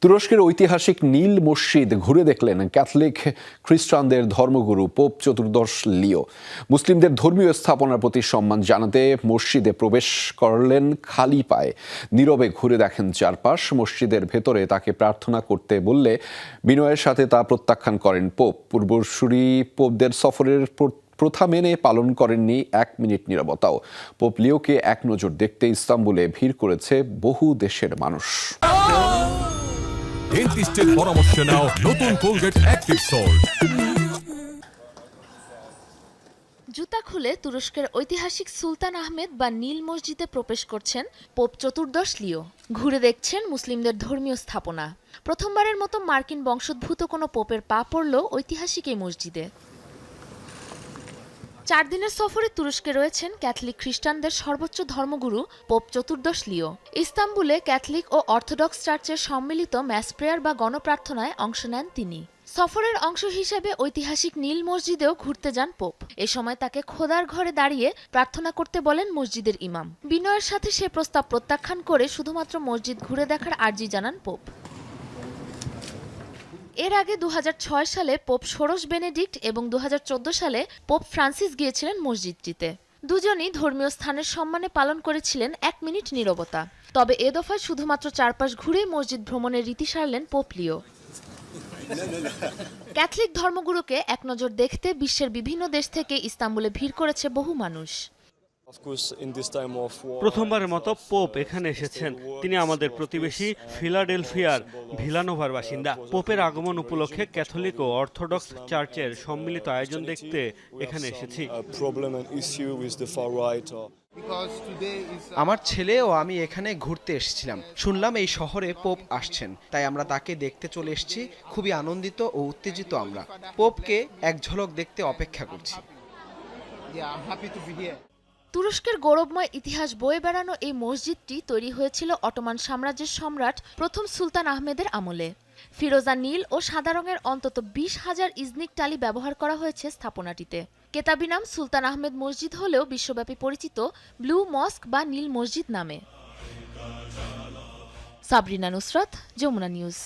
তুরস্কের ঐতিহাসিক নীল মসজিদ ঘুরে দেখলেন ক্যাথলিক খ্রিস্টানদের ধর্মগুরু পোপ চতুর্দশ লিও। মুসলিমদের ধর্মীয় স্থাপনার প্রতি সম্মান জানাতে মসজিদে প্রবেশ করলেন খালি পায়ে। নীরবে ঘুরে দেখেন চারপাশ, মসজিদের ভেতরে তাকে প্রার্থনা করতে বললে বিনয়ের সাথে তা প্রত্যাখ্যান করেন পোপ। পূর্বসূরি পোপদের সফরের প্র- প্রথা মেনে পালন করেননি এক মিনিট নীরবতাও। পোপ লিওকে এক নজর দেখতে ইস্তাম্বুলে ভিড় করেছে বহু দেশের মানুষ। ডেন্টিস্টের পরামর্শ নাও, নতুন কোলগেট অ্যাক্টিভ সল্ট জুতা খুলে তুরস্কের ঐতিহাসিক সুলতান আহমেদ বা নীল মসজিদে প্রবেশ করছেন পোপ চতুর্দশ লিও। ঘুরে দেখছেন মুসলিমদের ধর্মীয় স্থাপনা। প্রথমবারের মতো মার্কিন বংশোদ্ভূত কোনো পোপের পা পড়ল ঐতিহাসিক এই মসজিদে। চার দিনের সফরে তুরস্কে রয়েছেন ক্যাথলিক খ্রিস্টানদের সর্বোচ্চ ধর্মগুরু পোপ চতুর্দশ লিও। ইস্তাম্বুলে ক্যাথলিক ও অর্থোডক্স চার্চের সম্মিলিত ম্যাস প্রেয়ার বা গণপ্রার্থনায় অংশ নেন তিনি। সফরের অংশ হিসেবে ঐতিহাসিক নীল মসজিদেও ঘুরতে যান পোপ। এ সময় তাকে খোদার ঘরে দাঁড়িয়ে প্রার্থনা করতে বলেন মসজিদের ইমাম। বিনয়ের সাথে সে প্রস্তাব প্রত্যাখ্যান করে শুধুমাত্র মসজিদ ঘুরে দেখার আর্জি জানান পোপ। এর আগে দু হাজার ছয় সালে পোপ ষোড়শ বেনেডিক্ট এবং দু হাজার চোদ্দ সালে পোপ ফ্রান্সিস গিয়েছিলেন মসজিদটিতে। দুজনই ধর্মীয় স্থানের সম্মানে পালন করেছিলেন এক মিনিট নীরবতা। তবে এ দফায় শুধুমাত্র চারপাশ ঘুরেই মসজিদ ভ্রমণের রীতি সারলেন পোপ লিও। ক্যাথলিক ধর্মগুরুকে এক নজর দেখতে বিশ্বের বিভিন্ন দেশ থেকে ইস্তাম্বুলে ভিড় করেছে বহু মানুষ। প্রথমবারের মতো পোপ এখানে এসেছেন। তিনি আমাদের প্রতিবেশী ফিলাডেলফিয়ার ভিলানোভার বাসিন্দা। পোপের আগমন উপলক্ষে ক্যাথলিক ও অর্থোডক্স চার্চের সম্মিলিত আয়োজন দেখতে এখানে এসেছি। আমার ছেলে ও আমি এখানে ঘুরতে এসেছিলাম। শুনলাম এই শহরে পোপ আসছেন। তাই আমরা তাকে দেখতে চলে এসেছি। খুবই আনন্দিত ও উত্তেজিত আমরা। পোপকে এক ঝলক দেখতে অপেক্ষা করছি। তুরস্কের গৌরবময় ইতিহাস বয়ে বেড়ানো এই মসজিদটি তৈরি হয়েছিল অটোমান সাম্রাজ্যের সম্রাট প্রথম সুলতান আহমেদের আমলে। ফিরোজা নীল ও সাদা রঙের অন্তত বিশ হাজার ইজনিক টালি ব্যবহার করা হয়েছে স্থাপনাটিতে। কেতাবি নাম সুলতান আহমেদ মসজিদ হলেও বিশ্বব্যাপী পরিচিত ব্লু মস্ক বা নীল মসজিদ নামে। সাবরিনা নুসরত, যমুনা নিউজ।